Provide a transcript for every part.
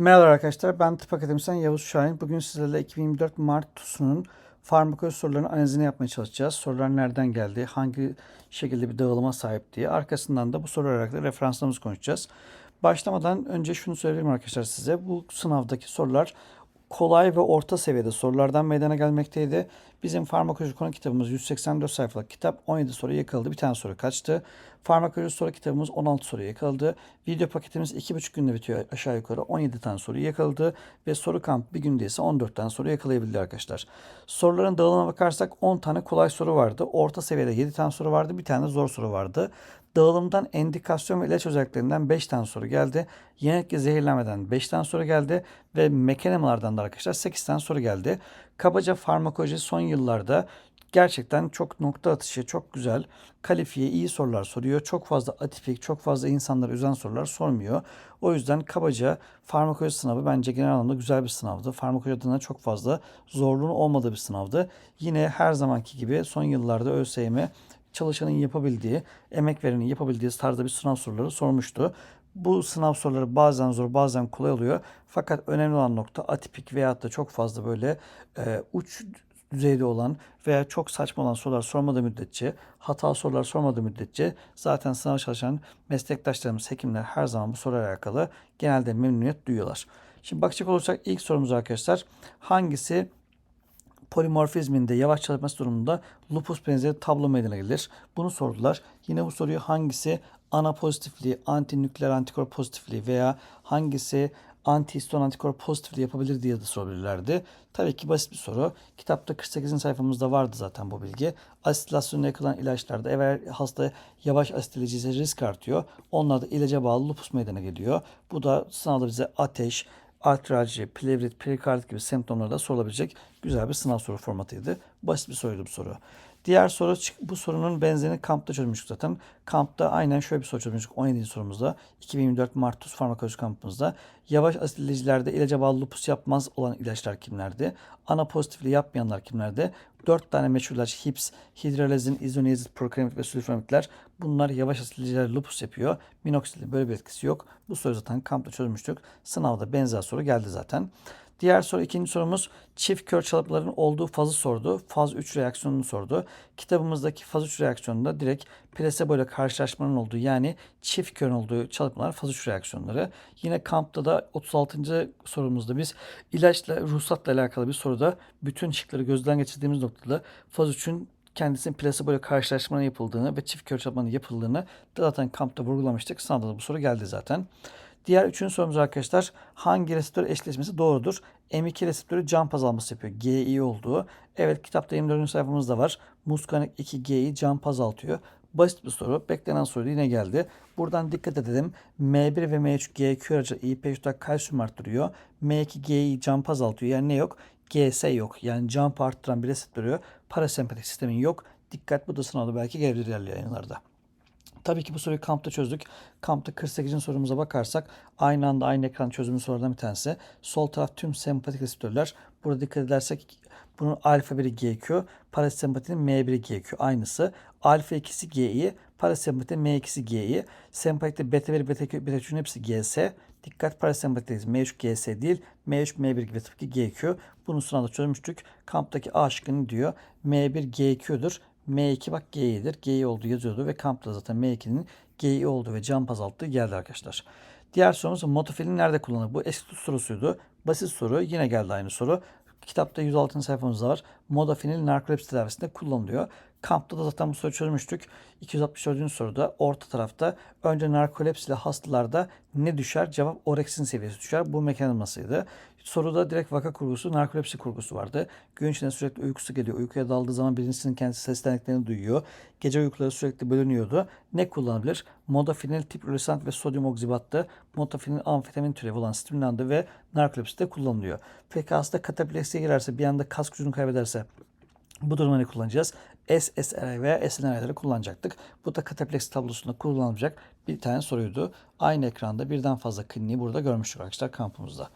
Merhaba arkadaşlar, ben tıp akademisyen Yavuz Şahin. Bugün sizlerle 2024 Mart TUS'unun farmakoloji sorularının analizini yapmaya çalışacağız. Sorular nereden geldi, hangi şekilde bir dağılıma sahip diye. Arkasından da bu sorular hakkında referanslarımızı konuşacağız. Başlamadan önce şunu söyleyeyim arkadaşlar size. Bu sınavdaki sorular kolay ve orta seviyede sorulardan meydana gelmekteydi. Bizim farmakoloji konu kitabımız 184 sayfalık kitap 17 soru yakaladı. Bir tane soru kaçtı. Farmakoloji soru kitabımız 16 soru yakaladı. Video paketimiz 2,5 günde bitiyor aşağı yukarı 17 tane soru yakaladı. Ve soru kamp bir günde ise 14 tane soru yakalayabildi arkadaşlar. Soruların dağılımına bakarsak 10 tane kolay soru vardı. Orta seviyede 7 tane soru vardı. Bir tane zor soru vardı. Dağılımdan endikasyon ve ilaç özelliklerinden 5 tane soru geldi. Yenetli zehirlenmeden 5 tane soru geldi. Ve mekanizmalardan da arkadaşlar 8 tane soru geldi. Kabaca farmakoloji son yıllarda gerçekten çok nokta atışı, çok güzel, kalifiye, iyi sorular soruyor. Çok fazla atipik, çok fazla insanları üzen sorular sormuyor. O yüzden kabaca farmakoloji sınavı bence genel anlamda güzel bir sınavdı. Farmakoloji adına çok fazla zorluğun olmadığı bir sınavdı. Yine her zamanki gibi son yıllarda ÖSYM çalışanın yapabildiği, emek verenin yapabildiği tarzda bir sınav soruları sormuştu. Bu sınav soruları bazen zor bazen kolay oluyor. Fakat önemli olan nokta atipik veyahut da çok fazla böyle e, uç düzeyde olan veya çok saçma olan sorular sormadığı müddetçe, hata sorular sormadığı müddetçe zaten sınav çalışan meslektaşlarımız, hekimler her zaman bu soruyla alakalı genelde memnuniyet duyuyorlar. Şimdi bakacak olursak ilk sorumuz arkadaşlar hangisi polimorfizminde yavaş çalışması durumunda lupus benzeri tablo meydana gelir. Bunu sordular. Yine bu soruyu hangisi ana pozitifliği, antinükleer antikor pozitifliği veya hangisi antihiston antikor pozitifliği yapabilir diye de sorabilirlerdi. Tabii ki basit bir soru. Kitapta 48. sayfamızda vardı zaten bu bilgi. Asitilasyona yakılan ilaçlarda eğer hasta yavaş asitileyici ise risk artıyor. Onlar da ilaca bağlı lupus meydana geliyor. Bu da sınavda bize ateş, artralji, plevrit, perikardit gibi semptomlarda sorulabilecek güzel bir sınav soru formatıydı. Basit bir soruydu bu soru. Diğer soru bu sorunun benzerini kampta çözmüştük zaten. Kampta aynen şöyle bir soru çözmüştük 17. sorumuzda. 2024 Martus farmakoloji kampımızda. Yavaş asitleyicilerde ilaca bağlı lupus yapmaz olan ilaçlar kimlerdi? Ana pozitifliği yapmayanlar kimlerdi? 4 tane meşhur ilaç HIPS, hidralazin, izoniazid, prokalamit ve sülfamidler. Bunlar yavaş asitleyiciler lupus yapıyor. Minoxidilin böyle bir etkisi yok. Bu soruyu zaten kampta çözmüştük. Sınavda benzer soru geldi zaten. Diğer soru ikinci sorumuz çift kör çalıpların olduğu fazı sordu. Faz 3 reaksiyonunu sordu. Kitabımızdaki faz 3 reaksiyonunda direkt plasebo ile karşılaşmanın olduğu yani çift kör olduğu çalıplar faz 3 reaksiyonları. Yine kampta da 36. sorumuzda biz ilaçla ruhsatla alakalı bir soruda bütün şıkları gözden geçirdiğimiz noktada faz 3'ün kendisinin plasebo ile karşılaşmanın yapıldığını ve çift kör çalıpmanın yapıldığını zaten kampta vurgulamıştık. Sınavda da bu soru geldi zaten. Diğer üçüncü sorumuz arkadaşlar hangi reseptör eşleşmesi doğrudur? M2 reseptörü can azalması yapıyor. GI olduğu. Evet kitapta 24. sayfamızda var. Muskanik 2 GI can azaltıyor. Basit bir soru. Beklenen soru yine geldi. Buradan dikkat edelim. M1 ve M3 GQ aracı IP3'te kalsiyum arttırıyor. M2 GI can azaltıyor. Yani ne yok? GS yok. Yani can arttıran bir reseptörü parasempatik sistemin yok. Dikkat bu da sınavda belki gelebilir ilerleyen yayınlarda. Tabii ki bu soruyu kampta çözdük. Kampta 48. sorumuza bakarsak aynı anda aynı ekran çözümü sorulardan bir tanesi. Sol taraf tüm sempatik reseptörler. Burada dikkat edersek bunun alfa 1'i GQ, parasempatinin M1'i GQ aynısı. Alfa 2'si GI, parasempatinin M2'si GI. Sempatikte beta 1, beta 2, beta 3'ün hepsi GS. Dikkat parasempatikteyiz. M3 GS değil. M3 M1 gibi tıpkı GQ. Bunu sınavda çözmüştük. Kamptaki A şıkkını diyor. M1 GQ'dur. M2 bak G'dir. G olduğu yazıyordu ve kampta zaten M2'nin G olduğu ve can azalttığı geldi arkadaşlar. Diğer sorumuz motofilin nerede kullanılır? Bu eski sorusuydu. Basit soru. Yine geldi aynı soru. Kitapta 106. sayfamızda var. Modafinil narkolepsi tedavisinde kullanılıyor. Kampta da zaten bu soruyu çözmüştük. 264. soruda orta tarafta önce narkolepsili hastalarda ne düşer? Cevap oreksin seviyesi düşer. Bu mekanizmasıydı. Soruda direkt vaka kurgusu, narkolepsi kurgusu vardı. Gün içinde sürekli uykusu geliyor. Uykuya daldığı zaman birincisinin kendisi seslendiklerini duyuyor. Gece uykuları sürekli bölünüyordu. Ne kullanabilir? Modafinil tip rölisant ve sodyum oksibattı. Modafinil amfetamin türevi olan stimulandı ve narkolepside kullanılıyor. Peki hasta katapleksiye girerse bir anda kas gücünü kaybederse bu durumda ne kullanacağız? SSRI veya SNRI'leri kullanacaktık. Bu da katapleksi tablosunda kullanılacak bir tane soruydu. Aynı ekranda birden fazla kliniği burada görmüştük arkadaşlar kampımızda.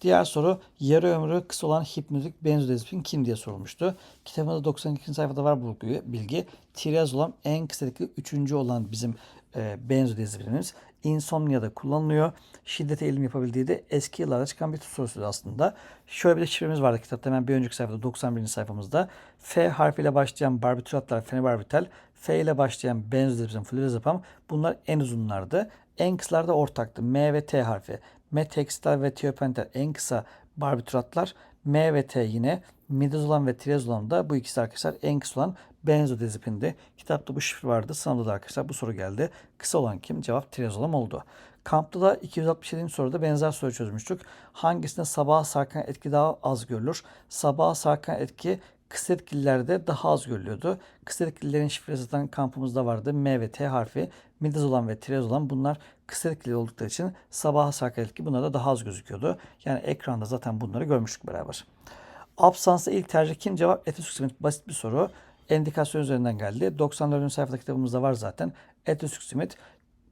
Diğer soru yarı ömrü kısa olan hipnotik benzodiazepin kim diye sorulmuştu. Kitabımızda 92. sayfada var bu bilgi. Tireazolam en kısa üçüncü olan bizim e, benzodiazepinimiz. Insomnia'da kullanılıyor. Şiddete eğilim yapabildiği de eski yıllarda çıkan bir sorusuydu aslında. Şöyle bir de şifremiz vardı kitapta hemen bir önceki sayfada 91. sayfamızda. F harfiyle başlayan barbituratlar fenobarbital, F ile başlayan benzodiazepin, flurazepam bunlar en uzunlardı. En kısalar da ortaktı. M ve T harfi. Metextal ve tiopental en kısa barbituratlar. M ve T yine midazolam ve triazolam da bu ikisi arkadaşlar en kısa olan benzodiazepindi. Kitapta bu şifre vardı. Sınavda da arkadaşlar bu soru geldi. Kısa olan kim? Cevap triazolam oldu. Kampta da 267. soruda benzer soru çözmüştük. Hangisinde sabaha sarkan etki daha az görülür? Sabaha sarkan etki kısa etkililerde daha az görülüyordu. Kısa etkililerin şifresi zaten kampımızda vardı. M ve T harfi. Midazolam ve triazolam bunlar kısa etkili oldukları için sabaha etki bunlarda daha az gözüküyordu. Yani ekranda zaten bunları görmüştük beraber. Absansta ilk tercih kim? Cevap etosüksimit. Basit bir soru. Endikasyon üzerinden geldi. 94. sayfada kitabımızda var zaten. Etosüksimit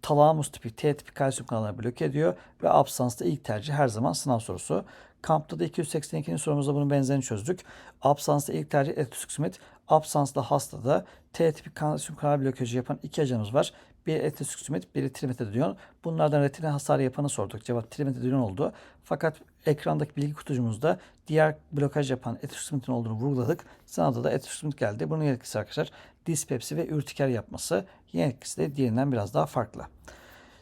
talamus tipi, T tipi kalsiyum kanallarını bloke ediyor ve absansta ilk tercih her zaman sınav sorusu. Kampta da 282. sorumuzda bunun benzerini çözdük. Absansta ilk tercih etosüksimit. Absansla hastada T tipi kalsiyum kanal blokajı yapan iki ajanımız var. Biri etosüksimit, biri trimetadion. Bunlardan retina hasarı yapanı sorduk. Cevap trimetadion oldu. Fakat ekrandaki bilgi kutucumuzda diğer blokaj yapan etosüksimitin olduğunu vurguladık. Sınavda da etosüksimit geldi. Bunun etkisi arkadaşlar dispepsi ve ürtiker yapması. Yine etkisi de diğerinden biraz daha farklı.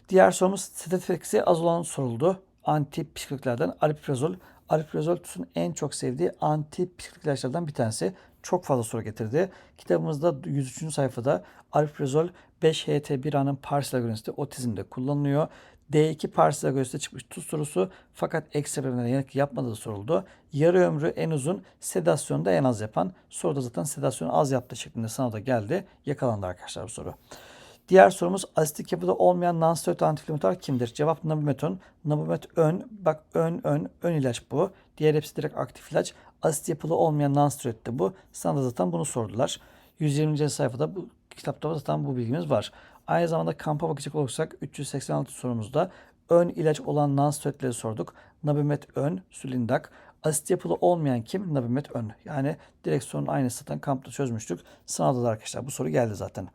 Diğer sorumuz etkisi az olan soruldu. Antipsikotlerden aliprazol. Aliprazol TUS'un en çok sevdiği antipsikotik ilaçlardan bir tanesi. Çok fazla soru getirdi. Kitabımızda 103. sayfada aliprazol 5-HT1A'nın parsel agonist otizmde kullanılıyor. D2 parsel agoniste çıkmış tuz sorusu fakat ekstra bir yanık yapmadığı soruldu. Yarı ömrü en uzun, sedasyonu da en az yapan. Soruda zaten sedasyonu az yaptığı şeklinde sınavda geldi. Yakalandı arkadaşlar bu soru. Diğer sorumuz asitik yapıda olmayan non-steroid antiinflamatuar kimdir? Cevap nabumeton. Nabumet ön. Bak ön ön. Ön ilaç bu. Diğer hepsi direkt aktif ilaç. Asit yapılı olmayan non-steroid de bu. Sınavda zaten bunu sordular. 120. sayfada bu kitapta zaten bu bilgimiz var. Aynı zamanda kampa bakacak olursak 386 sorumuzda ön ilaç olan non-steroidleri sorduk. Nabumet ön, Sulindac. Asit yapılı olmayan kim? Nabumet ön. Yani direkt sorunun aynısı zaten kampta çözmüştük. Sınavda da arkadaşlar bu soru geldi zaten.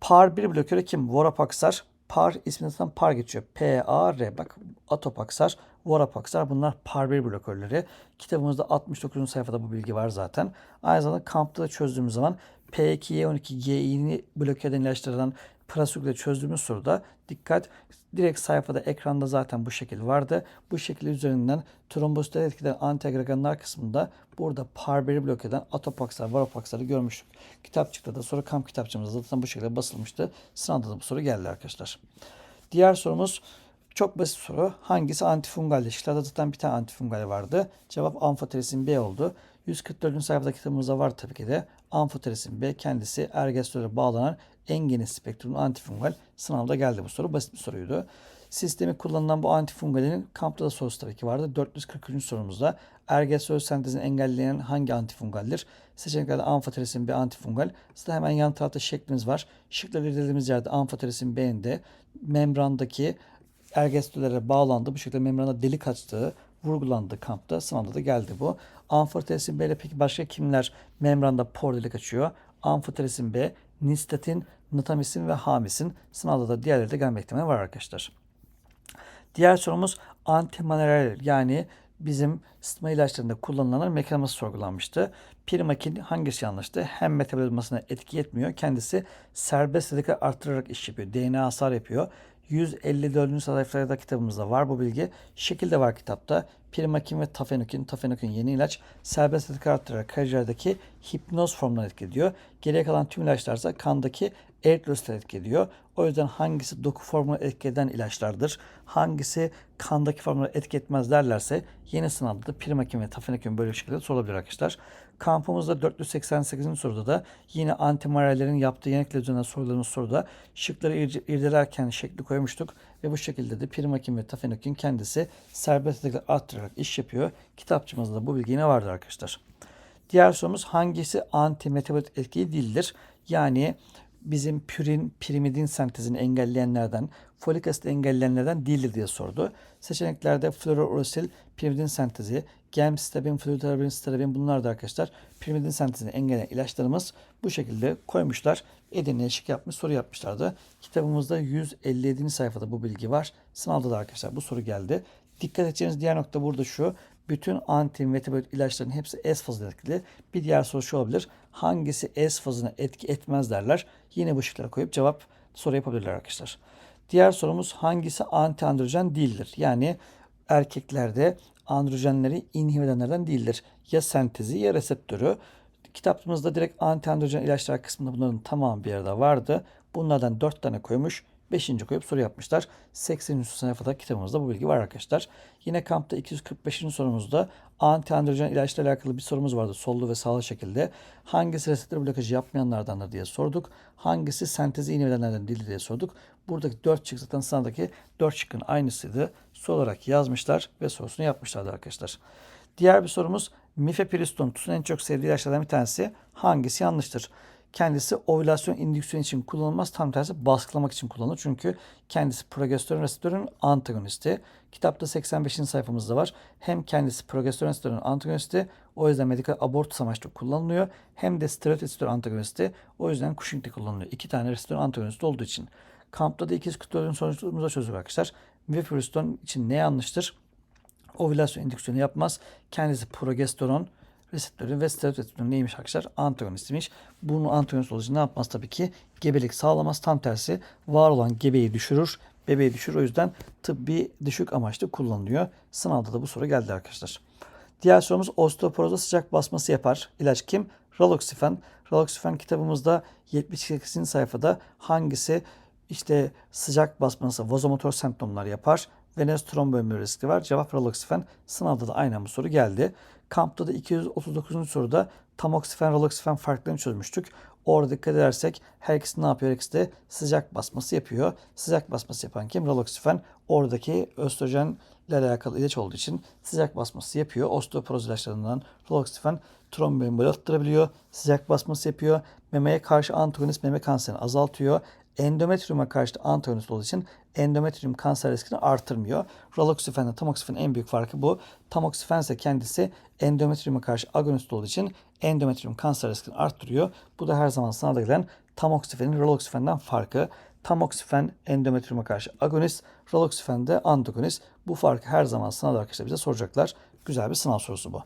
PAR 1 blokörü kim? Vorapaxar. PAR isminden PAR geçiyor. P-A-R. Bak Atopaxar, Vorapaxar bunlar PAR 1 blokörleri. Kitabımızda 69. sayfada bu bilgi var zaten. Aynı zamanda kampta da çözdüğümüz zaman P2Y12G'ini bloke eden ilaçlardan Prasuk'la çözdüğümüz soruda dikkat direkt sayfada ekranda zaten bu şekil vardı. Bu şekil üzerinden trombositleri etkileyen antiagreganlar kısmında burada par1'i blok eden atopaksar, varopaksarı görmüştük. Kitapçıkta da soru kamp kitapçımızda zaten bu şekilde basılmıştı. Sınavda da bu soru geldi arkadaşlar. Diğer sorumuz çok basit soru. Hangisi antifungal? Şıklarda zaten bir tane antifungal vardı. Cevap amfoterisin B oldu. 144. sayfada kitabımızda var tabii ki de. Amfoterisin B kendisi ergestolara bağlanan en geniş spektrumlu antifungal. Sınavda geldi bu soru. Basit bir soruydu. Sistemi kullanılan bu antifungalinin kampta da sorusu tabii ki vardı. 443. sorumuzda ergestol sentezini engelleyen hangi antifungaldir? Seçeneklerde amfoterisin B antifungal. Zaten hemen yan tarafta şeklimiz var. Şıkla verdiğimiz yerde amfoterisin B'inde membrandaki ergestolere bağlandı. Bu şekilde membrana delik açtığı vurgulandı kampta. Sınavda da geldi bu. Amfoterisin B ile peki başka kimler membranda por delik açıyor? Amfoterisin B, nistatin, nitamisin ve hamisin. Sınavda da diğerleri de gelme ihtimali var arkadaşlar. Diğer sorumuz antimalarial yani bizim sıtma ilaçlarında kullanılan mekanizması sorgulanmıştı. Primakin hangisi yanlıştı? Hem metabolizmasına etki etmiyor. Kendisi serbest radikal arttırarak iş yapıyor. DNA hasar yapıyor. 154. sayfada kitabımızda var bu bilgi. Şekilde var kitapta. Primakin ve tafenokin, tafenokin yeni ilaç serbest radikal arttırarak karaciğerdeki hipnoz formuna etki ediyor. Geriye kalan tüm ilaçlar ise kandaki eritrositler etki ediyor. O yüzden hangisi doku formuna etki eden ilaçlardır? Hangisi kandaki formuna etki etmez derlerse yeni sınavda da primakin ve tafenokin böyle bir şekilde sorulabilir arkadaşlar. Kampımızda 488. soruda da yine antimarallerin yaptığı yenikle üzerine sorularımız soruda şıkları irdelerken şekli koymuştuk ve bu şekilde de primakin ve tafenokin kendisi serbest arttırarak iş yapıyor. Kitapçımızda da bu bilgi yine vardır arkadaşlar. Diğer sorumuz hangisi antimetabolit etkili değildir? Yani bizim pürin, pirimidin sentezini engelleyenlerden, folik asit engelleyenlerden değildir diye sordu. Seçeneklerde fluorouracil, pirimidin sentezi, gemcitabin, flutarabin, starabin bunlar da arkadaşlar pirimidin sentezini engelleyen ilaçlarımız bu şekilde koymuşlar. Edirne'ye şık yapmış, soru yapmışlardı. Kitabımızda 157. sayfada bu bilgi var. Sınavda da arkadaşlar bu soru geldi. Dikkat edeceğiniz diğer nokta burada şu. Bütün antimetabolit ilaçların hepsi S fazına etkili. Bir diğer soru şu olabilir. Hangisi S fazına etki etmez derler. Yine bu şıkları koyup cevap soru yapabilirler arkadaşlar. Diğer sorumuz hangisi antiandrojen değildir? Yani erkeklerde androjenleri inhibe edenlerden değildir. Ya sentezi ya reseptörü. Kitapçımızda direkt antiandrojen ilaçlar kısmında bunların tamamı bir yerde vardı. Bunlardan 4 tane koymuş. 5. koyup soru yapmışlar. 80. sayfada kitabımızda bu bilgi var arkadaşlar. Yine kampta 245. sorumuzda antiandrojen ilaçla alakalı bir sorumuz vardı. Sollu ve sağlı şekilde. Hangisi reseptör blokajı yapmayanlardandır diye sorduk. Hangisi sentezi inhibedenlerden değildir diye sorduk. Buradaki 4 şık zaten sınavdaki 4 şıkkın aynısıydı. Soru olarak yazmışlar ve sorusunu yapmışlardı arkadaşlar. Diğer bir sorumuz mifepiriston TUS'un en çok sevdiği ilaçlardan bir tanesi hangisi yanlıştır? Kendisi ovülasyon indüksiyon için kullanılmaz. Tam tersi baskılamak için kullanılır. Çünkü kendisi progesteron reseptörün antagonisti. Kitapta 85. sayfamızda var. Hem kendisi progesteron reseptörün antagonisti. O yüzden medikal abortus amaçlı kullanılıyor. Hem de steroid reseptör antagonisti. O yüzden Cushing'de kullanılıyor. İki tane reseptör antagonisti olduğu için. Kampta da 244'ün sonucumuza çözdük arkadaşlar. Mifepiriston için ne yanlıştır? Ovülasyon indüksiyonu yapmaz. Kendisi progesteron reseptörü ve steroid neymiş arkadaşlar? Antagonistmiş. Bunu antagonist için ne yapmaz tabii ki? Gebelik sağlamaz. Tam tersi var olan gebeyi düşürür. Bebeği düşürür. O yüzden tıbbi düşük amaçlı kullanılıyor. Sınavda da bu soru geldi arkadaşlar. Diğer sorumuz osteoporozda sıcak basması yapar. İlaç kim? Raloxifen. Raloxifen kitabımızda 78. sayfada hangisi işte sıcak basması, vazomotor semptomlar yapar. Venöz tromboemboli riski var. Cevap raloxifen. Sınavda da aynen bu soru geldi. Kampta da 239. soruda tamoksifen, raloxifen farklarını çözmüştük. Orada dikkat edersek her ikisi ne yapıyor? Her ikisi de sıcak basması yapıyor. Sıcak basması yapan kim? Raloxifen. Oradaki östrojen ile alakalı ilaç olduğu için sıcak basması yapıyor. Osteoporoz ilaçlarından raloxifen tromboemboli attırabiliyor. Sıcak basması yapıyor. Memeye karşı antagonist meme kanserini azaltıyor endometriuma karşı antagonist olduğu için endometrium kanser riskini artırmıyor. Raloxifen ile tamoxifen en büyük farkı bu. Tamoxifen ise kendisi endometriuma karşı agonist olduğu için endometrium kanser riskini arttırıyor. Bu da her zaman sınavda gelen tamoxifenin raloxifenden farkı. Tamoxifen endometriuma karşı agonist, raloxifen de antagonist. Bu farkı her zaman sınavda arkadaşlar bize soracaklar. Güzel bir sınav sorusu bu.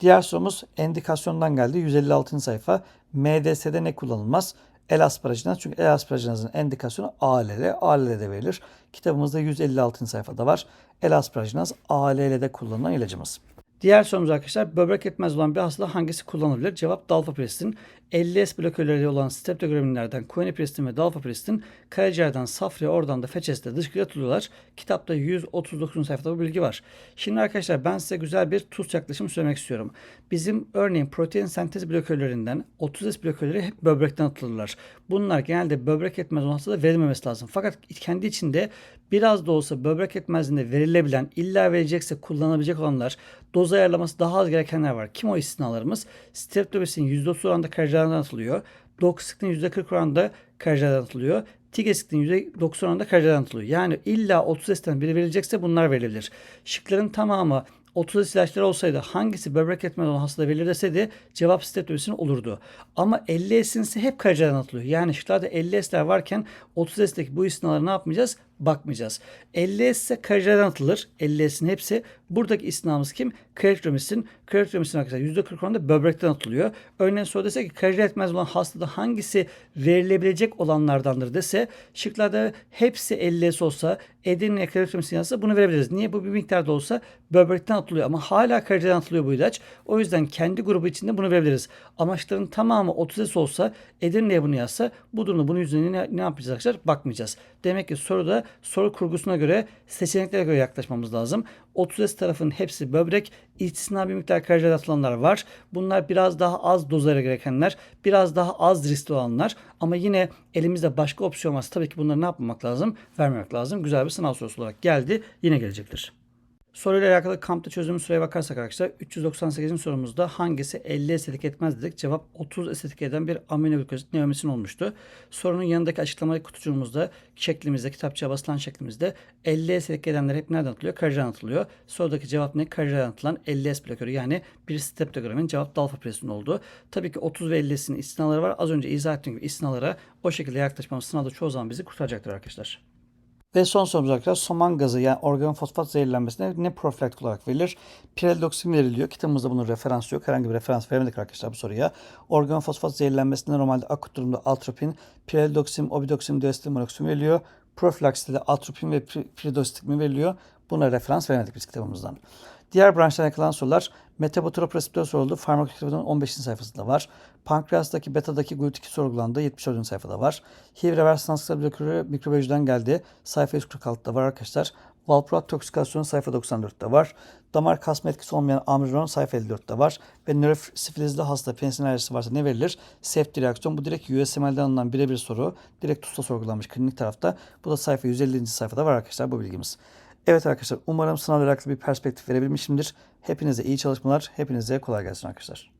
Diğer sorumuz endikasyondan geldi. 156. sayfa. MDS'de ne kullanılmaz? El asparaginaz çünkü el asparaginazın endikasyonu ALL. ALL'de verilir. Kitabımızda 156. sayfada var. El asparaginaz ALL'de kullanılan ilacımız. Diğer sorumuz arkadaşlar böbrek yetmez olan bir hastada hangisi kullanılabilir? Cevap dalfapirestin. 50S blokörleri olan streptograminlerden kuenipiristin ve dalfapirestin karaciğerden safraya oradan da feçesinde dışkıya atılıyorlar. Kitapta 139. sayfada bu bilgi var. Şimdi arkadaşlar ben size güzel bir tuz yaklaşımı söylemek istiyorum. Bizim örneğin protein sentez blokörlerinden 30S blokörleri hep böbrekten atılırlar. Bunlar genelde böbrek yetmez olan hastada verilmemesi lazım. Fakat kendi içinde biraz da olsa böbrek yetmezliğinde verilebilen, illa verecekse kullanabilecek olanlar, doz ayarlaması daha az gerekenler var. Kim o istisnalarımız? Streptobesin %30 oranda karaciğerden atılıyor. Doxycycline %40 oranda karaciğerden atılıyor. Tigesik'in %90 oranda karaciğerden atılıyor. Yani illa 30 esten biri verilecekse bunlar verilir. Şıkların tamamı 30 ilaçları olsaydı hangisi böbrek yetmez olan hastada verilir deseydi cevap streptomisin olurdu. Ama 50 S'inse hep karaciğerden atılıyor. Yani şıklarda 50 S'ler varken 30 S'deki bu istisnalara ne yapmayacağız? Bakmayacağız. 50 S ise karaciğerden atılır. 50 S'in hepsi. Buradaki istinamız kim? Karaciğermisin. Karaciğermisin arkadaşlar %40 oranında böbrekten atılıyor. Örneğin soru dese ki karaciğer yetmez olan hastada hangisi verilebilecek olanlardandır dese şıklarda hepsi 50 S olsa Edirne karaciğermisin yazsa bunu verebiliriz. Niye? Bu bir miktarda olsa böbrekten atılıyor ama hala karaciğerden atılıyor bu ilaç. O yüzden kendi grubu içinde bunu verebiliriz. Amaçların tamamı 30 S olsa Edirne'ye bunu yazsa bu durumda bunun yüzüne ne, ne yapacağız arkadaşlar? Bakmayacağız. Demek ki soruda soru kurgusuna göre seçeneklere göre yaklaşmamız lazım. 30S tarafın hepsi böbrek, istisna bir miktar karaciğer atılanlar var. Bunlar biraz daha az dozlara gerekenler, biraz daha az riskli olanlar. Ama yine elimizde başka opsiyon varsa tabii ki bunları ne yapmamak lazım? Vermemek lazım. Güzel bir sınav sorusu olarak geldi. Yine gelecektir. Soruyla alakalı kampta çözüm süreye bakarsak arkadaşlar 398. sorumuzda hangisi 50 estetik etmez dedik. Cevap 30 estetik eden bir aminoglikosit neomesin olmuştu. Sorunun yanındaki açıklama kutucuğumuzda şeklimizde kitapçığa basılan şeklimizde 50 estetik edenler hep nereden atılıyor? Karaciğer atılıyor. Sorudaki cevap ne? Karaciğer atılan 50S blokörü yani bir streptogramin cevap dalfa presinin oldu. Tabii ki 30 ve 50'sinin istinaları var. Az önce izah ettiğim gibi istinalara o şekilde yaklaşmamız sınavda çoğu zaman bizi kurtaracaktır arkadaşlar. Ve son sorumuz arkadaşlar soman gazı yani organofosfat zehirlenmesine ne profilaktik olarak verilir? Pirelidoksin veriliyor. Kitabımızda bunun referansı yok. Herhangi bir referans veremedik arkadaşlar bu soruya. Organofosfat zehirlenmesinde normalde akut durumda atropin, pirelidoksin, obidoksin, diastetilmonoksin veriliyor. Profilakside de atropin ve piridostigmin veriliyor. Buna referans veremedik biz kitabımızdan. Diğer branşlara kalan sorular metabotrop reseptör soruldu. Farmakoloji'nin 15. sayfasında var. Pankreastaki betadaki glutik sorgulandı. 74. sayfada var. HIV revers transfer blokörü mikrobiyolojiden geldi. Sayfa 146'da var arkadaşlar. Valproat toksikasyonu sayfa 94'te var. Damar kasma etkisi olmayan amriron sayfa 54'te var. Ve nörofsifilizli hasta penisilin alerjisi varsa ne verilir? Safety reaksiyon. Bu direkt USML'den alınan birebir soru. Direkt TUS'ta sorgulanmış klinik tarafta. Bu da sayfa 150. sayfada var arkadaşlar bu bilgimiz. Evet arkadaşlar umarım sınavla alakalı bir perspektif verebilmişimdir. Hepinize iyi çalışmalar, hepinize kolay gelsin arkadaşlar.